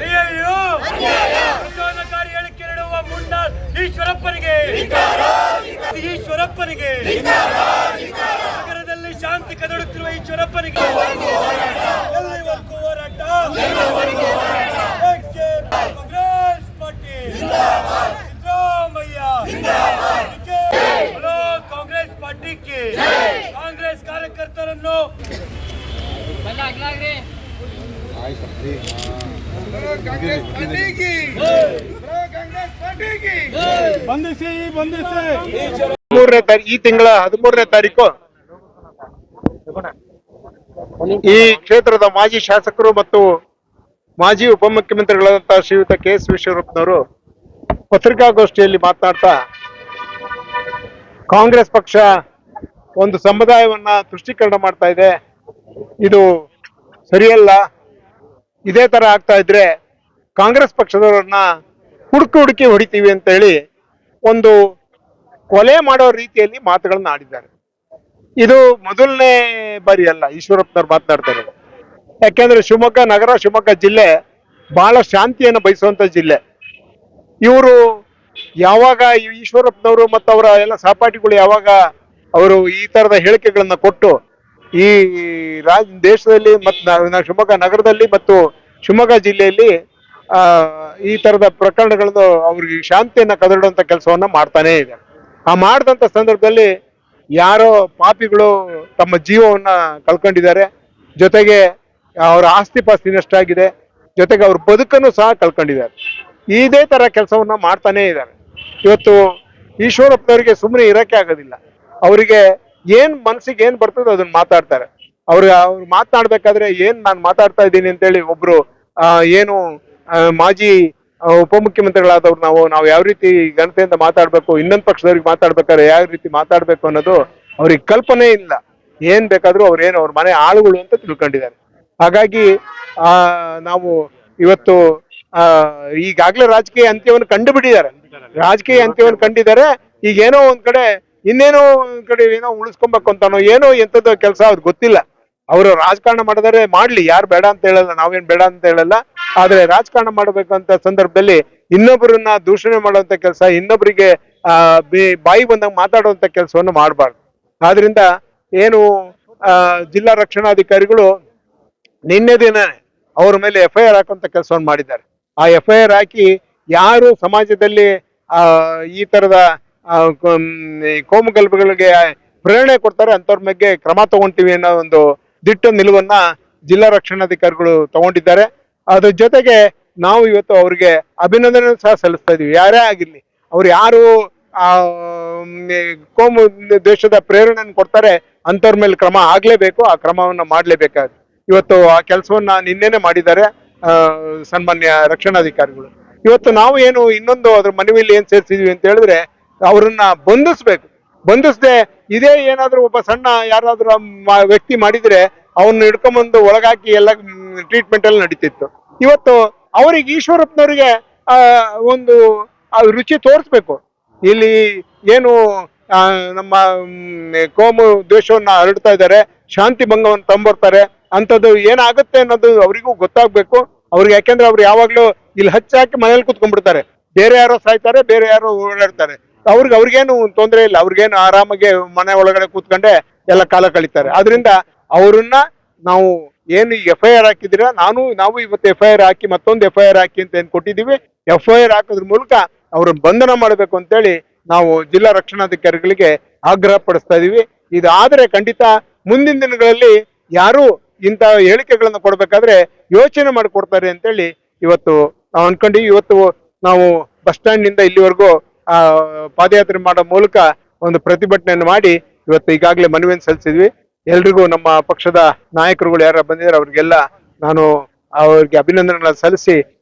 ಅಯ್ಯಯ್ಯೋ! ಪ್ರಚೋದನಕಾರಿ ಹೇಳಿಕೆ ನೀಡುವ ಮುಂಡ ಈಶ್ವರಪ್ಪನಿಗೆ! ಈಶ್ವರಪ್ಪನಿಗೆ! ನಗರದಲ್ಲಿ ಶಾಂತಿ ಕದಡುತ್ತಿರುವ ಈಶ್ವರಪ್ಪನಿಗೆ! ಹೋರಾಟ? ಕಾಂಗ್ರೆಸ್ ಪಾರ್ಟಿ! ಸಿದ್ದರಾಮಯ್ಯ! ಕಾಂಗ್ರೆಸ್ ಕಾಂಗ್ರೆಸ್ ಕಾರ್ಯಕರ್ತರನ್ನು ಬಂಧಿಸಿ ಹದಿಮೂರನೇ ತಾರೀಕು ಈ ತಿಂಗಳ ಹದಿಮೂರನೇ ತಾರೀಕು ಈ ಕ್ಷೇತ್ರದ ಮಾಜಿ ಶಾಸಕರು ಮತ್ತು ಮಾಜಿ ಉಪಮುಖ್ಯಮಂತ್ರಿಗಳಾದಂತಹ ಶ್ರೀಯುತ ಕೆ ಎಸ್ ವಿಶ್ವರೂಪ್ನವರು ಪತ್ರಿಕಾಗೋಷ್ಠಿಯಲ್ಲಿ ಮಾತನಾಡ್ತಾ ಕಾಂಗ್ರೆಸ್ ಪಕ್ಷ ಒಂದು ಸಮುದಾಯವನ್ನ ತುಷ್ಟೀಕರಣ ಮಾಡ್ತಾ ಇದೆ. ಇದು ಸರಿಯಲ್ಲ. ಇದೇ ತರ ಆಗ್ತಾ ಇದ್ರೆ ಕಾಂಗ್ರೆಸ್ ಪಕ್ಷದವರನ್ನ ಹುಡುಕಿ ಹುಡುಕಿ ಹೊಡಿತೀವಿ ಅಂತ ಹೇಳಿ ಒಂದು ಕೊಲೆ ಮಾಡೋ ರೀತಿಯಲ್ಲಿ ಮಾತುಗಳನ್ನ ಆಡಿದ್ದಾರೆ. ಇದು ಮೊದಲನೇ ಬಾರಿ ಅಲ್ಲ, ಈಶ್ವರಪ್ಪನವ್ರು ಇರೋದು. ಯಾಕೆಂದ್ರೆ ಶಿವಮೊಗ್ಗ ನಗರ, ಶಿವಮೊಗ್ಗ ಜಿಲ್ಲೆ ಬಹಳ ಶಾಂತಿಯನ್ನು ಬಯಸುವಂತ ಜಿಲ್ಲೆ. ಇವರು ಯಾವಾಗ ಈಶ್ವರಪ್ಪನವರು ಮತ್ತು ಅವರ ಎಲ್ಲ ಸಹಪಾಠಿಗಳು ಯಾವಾಗ ಅವರು ಈ ತರದ ಹೇಳಿಕೆಗಳನ್ನ ಕೊಟ್ಟು ಈ ರಾಜ ದೇಶದಲ್ಲಿ ಮತ್ತು ಶಿವಮೊಗ್ಗ ನಗರದಲ್ಲಿ ಮತ್ತು ಶಿವಮೊಗ್ಗ ಜಿಲ್ಲೆಯಲ್ಲಿ ಈ ತರದ ಪ್ರಕರಣಗಳನ್ನು ಅವ್ರಿಗೆ ಶಾಂತಿಯನ್ನ ಕದಡುವಂತ ಕೆಲಸವನ್ನ ಮಾಡ್ತಾನೇ ಇದೆ. ಆ ಮಾಡಿದಂತ ಸಂದರ್ಭದಲ್ಲಿ ಯಾರೋ ಪಾಪಿಗಳು ತಮ್ಮ ಜೀವವನ್ನ ಕಳ್ಕೊಂಡಿದ್ದಾರೆ. ಜೊತೆಗೆ ಅವರ ಆಸ್ತಿ ಪಾಸ್ತಿ ನಷ್ಟ ಆಗಿದೆ. ಜೊತೆಗೆ ಅವ್ರ ಬದುಕನ್ನು ಸಹ ಕಳ್ಕೊಂಡಿದ್ದಾರೆ. ಇದೇ ತರ ಕೆಲಸವನ್ನ ಮಾಡ್ತಾನೇ ಇದ್ದಾರೆ. ಇವತ್ತು ಈಶ್ವರಪ್ಪನವರಿಗೆ ಸುಮ್ಮನೆ ಇರಕ್ಕೆ ಆಗೋದಿಲ್ಲ. ಅವರಿಗೆ ಏನ್ ಮನ್ಸಿಗೆ ಏನ್ ಬರ್ತದೋ ಅದನ್ನ ಮಾತಾಡ್ತಾರೆ. ಅವ್ರ ಅವ್ರು ಮಾತನಾಡ್ಬೇಕಾದ್ರೆ ಏನ್ ನಾನು ಮಾತಾಡ್ತಾ ಇದ್ದೀನಿ ಅಂತೇಳಿ ಒಬ್ರು ಏನು ಮಾಜಿ ಉಪಮುಖ್ಯಮಂತ್ರಿಗಳಾದವ್ರು ನಾವು ನಾವು ಯಾವ ರೀತಿ ಘನತೆಯಿಂದ ಮಾತಾಡ್ಬೇಕು, ಇನ್ನೊಂದು ಪಕ್ಷದವ್ರಿಗೆ ಮಾತಾಡ್ಬೇಕಾದ್ರೆ ಯಾವ ರೀತಿ ಮಾತಾಡ್ಬೇಕು ಅನ್ನೋದು ಅವ್ರಿಗೆ ಕಲ್ಪನೆ ಇಲ್ಲ. ಏನ್ ಬೇಕಾದ್ರೂ ಅವ್ರು ಏನು ಅವ್ರ ಮನೆ ಆಳುಗಳು ಅಂತ ತಿಳ್ಕೊಂಡಿದ್ದಾರೆ. ಹಾಗಾಗಿ, ಆ, ನಾವು ಇವತ್ತು, ಆ, ಈಗಾಗ್ಲೇ ರಾಜಕೀಯ ಅಂತ್ಯವನ್ನು ಕಂಡು ಬಿಟ್ಟಿದ್ದಾರೆ ರಾಜಕೀಯ ಅಂತ್ಯವನ್ನು ಕಂಡಿದ್ದಾರೆ. ಈಗ ಏನೋ ಒಂದ್ ಕಡೆ ಇನ್ನೇನೋ ಕಡೆ ಏನೋ ಉಳಿಸ್ಕೊಬೇಕು ಅಂತಾನೋ ಏನೋ ಎಂತದ ಕೆಲಸ ಅವ್ರಿಗೆ ಗೊತ್ತಿಲ್ಲ. ಅವರು ರಾಜಕಾರಣ ಮಾಡಿದರೆ ಮಾಡ್ಲಿ, ಯಾರು ಬೇಡ ಅಂತ ಹೇಳಲ್ಲ, ನಾವೇನ್ ಬೇಡ ಅಂತ ಹೇಳಲ್ಲ. ಆದ್ರೆ ರಾಜಕಾರಣ ಮಾಡಬೇಕಂತ ಸಂದರ್ಭದಲ್ಲಿ ಇನ್ನೊಬ್ಬರನ್ನ ದೂಷಣೆ ಮಾಡುವಂತ ಕೆಲಸ ಇನ್ನೊಬ್ಬರಿಗೆ ಆ ಬಾಯಿ ಬಂದಾಗ ಮಾತಾಡುವಂತ ಕೆಲಸವನ್ನು ಮಾಡಬಾರ್ದು. ಆದ್ರಿಂದ ಏನು ಜಿಲ್ಲಾ ರಕ್ಷಣಾಧಿಕಾರಿಗಳು ನಿನ್ನೆ ದಿನ ಅವ್ರ ಮೇಲೆ ಎಫ್ ಐ ಆರ್ ಹಾಕುವಂತ ಕೆಲಸವನ್ನು ಮಾಡಿದ್ದಾರೆ. ಆ ಎಫ್ ಐ ಆರ್ ಹಾಕಿ ಯಾರು ಸಮಾಜದಲ್ಲಿ ಈ ತರದ ಕೋಮುಗಲಭೆಗಳಿಗೆ ಪ್ರೇರಣೆ ಕೊಡ್ತಾರೆ, ಅಂಥವ್ರ ಬಗ್ಗೆ ಕ್ರಮ ತಗೊಂತೀವಿ ಅನ್ನೋ ಒಂದು ದಿಟ್ಟ ನಿಲುವನ್ನ ಜಿಲ್ಲಾ ರಕ್ಷಣಾಧಿಕಾರಿಗಳು ತಗೊಂಡಿದ್ದಾರೆ. ಅದ್ರ ಜೊತೆಗೆ ನಾವು ಇವತ್ತು ಅವ್ರಿಗೆ ಅಭಿನಂದನೆ ಸಹ ಸಲ್ಲಿಸ್ತಾ ಇದೀವಿ ಯಾರೇ ಆಗಿರ್ಲಿ, ಅವ್ರು ಯಾರು, ಆ ಕೋಮು ದೇಶದ ಪ್ರೇರಣೆಯನ್ನು ಕೊಡ್ತಾರೆ, ಅಂಥವ್ರ ಮೇಲೆ ಕ್ರಮ ಆಗ್ಲೇಬೇಕು. ಆ ಕ್ರಮವನ್ನ ಮಾಡ್ಲೇಬೇಕಾಗುತ್ತೆ ಇವತ್ತು ಆ ಕೆಲಸವನ್ನ ನಿನ್ನೆನೆ ಮಾಡಿದ್ದಾರೆ ಸನ್ಮಾನ್ಯ ರಕ್ಷಣಾಧಿಕಾರಿಗಳು. ಇವತ್ತು ನಾವು ಏನು ಇನ್ನೊಂದು ಅದ್ರ ಮನವಿಯಲ್ಲಿ ಏನ್ ಸೇರಿಸಿದ್ವಿ ಅಂತ ಹೇಳಿದ್ರೆ ಅವ್ರನ್ನ ಬಂಧಿಸ್ಬೇಕು. ಬಂಧಿಸದೆ ಇದೇ ಏನಾದ್ರೂ ಒಬ್ಬ ಸಣ್ಣ ಯಾರಾದ್ರೂ ವ್ಯಕ್ತಿ ಮಾಡಿದ್ರೆ ಅವನ್ನ ಹಿಡ್ಕೊಂಬಂದು ಒಳಗಾಕಿ ಎಲ್ಲ ಟ್ರೀಟ್ಮೆಂಟ್ ಎಲ್ಲ ನಡೀತಿತ್ತು. ಇವತ್ತು ಅವ್ರಿಗೆ ಈಶ್ವರಪ್ಪನವ್ರಿಗೆ ಒಂದು ರುಚಿ ತೋರಿಸ್ಬೇಕು. ಇಲ್ಲಿ ಏನು ನಮ್ಮ ಕೋಮು ದ್ವೇಷವನ್ನ ಹರಡ್ತಾ ಇದ್ದಾರೆ, ಶಾಂತಿ ಭಂಗವನ್ನು ತಂಬರ್ತಾರೆ, ಅಂಥದ್ದು ಏನಾಗುತ್ತೆ ಅನ್ನೋದು ಅವರಿಗೂ ಗೊತ್ತಾಗ್ಬೇಕು. ಅವ್ರಿಗೆ ಯಾಕೆಂದ್ರೆ ಅವ್ರು ಯಾವಾಗ್ಲೂ ಇಲ್ಲಿ ಹಚ್ಚಾಕಿ ಮನೇಲಿ ಕುತ್ಕೊಂಡ್ಬಿಡ್ತಾರೆ. ಬೇರೆ ಯಾರೋ ಸಾಯ್ತಾರೆ, ಬೇರೆ ಯಾರೋ ಓಡಾಡ್ತಾರೆ. ಅವ್ರಿಗೆ, ಅವ್ರಿಗೇನು ತೊಂದರೆ ಇಲ್ಲ. ಅವ್ರಿಗೇನು ಆರಾಮಾಗಿ ಮನೆ ಒಳಗಡೆ ಕೂತ್ಕೊಂಡೆ ಎಲ್ಲ ಕಾಲ ಕಳೀತಾರೆ. ಅದರಿಂದ ಅವ್ರನ್ನ ನಾವು ಏನು ಎಫ್ ಐ ಆರ್ ಹಾಕಿದಿರ ನಾನು, ನಾವು ಇವತ್ತು ಎಫ್ ಐ ಆರ್ ಹಾಕಿ ಮತ್ತೊಂದು ಎಫ್ ಐ ಆರ್ ಹಾಕಿ ಅಂತ ಏನು ಕೊಟ್ಟಿದ್ದೀವಿ. ಎಫ್ ಐ ಆರ್ ಹಾಕೋದ್ರ ಮೂಲಕ ಅವ್ರನ್ನ ಬಂಧನ ಮಾಡಬೇಕು ಅಂತೇಳಿ ನಾವು ಜಿಲ್ಲಾ ರಕ್ಷಣಾಧಿಕಾರಿಗಳಿಗೆ ಆಗ್ರಹ ಪಡಿಸ್ತಾ ಇದೀವಿ. ಇದಾದರೆ ಖಂಡಿತ ಮುಂದಿನ ದಿನಗಳಲ್ಲಿ ಯಾರು ಇಂಥ ಹೇಳಿಕೆಗಳನ್ನು ಕೊಡಬೇಕಾದ್ರೆ ಯೋಚನೆ ಮಾಡಿಕೊಡ್ತಾರೆ ಅಂತೇಳಿ ಇವತ್ತು ನಾವು ಅನ್ಕೊಂಡಿ ಇವತ್ತು ನಾವು ಬಸ್ ಸ್ಟ್ಯಾಂಡ್ನಿಂದ ಇಲ್ಲಿವರೆಗೂ, ಆ, ಪಾದಯಾತ್ರೆ ಮಾಡೋ ಮೂಲಕ ಒಂದು ಪ್ರತಿಭಟನೆಯನ್ನು ಮಾಡಿ ಇವತ್ತು ಈಗಾಗಲೇ ಮನವಿಯನ್ನು ಸಲ್ಲಿಸಿದ್ವಿ. ಎಲ್ರಿಗೂ ನಮ್ಮ ಪಕ್ಷದ ನಾಯಕರುಗಳು ಯಾರು ಬಂದಿದ್ದಾರೆ, ಅವ್ರಿಗೆಲ್ಲ ನಾನು ಅವರಿಗೆ ಅಭಿನಂದನೆಗಳನ್ನ ಸಲ್ಲಿಸಿ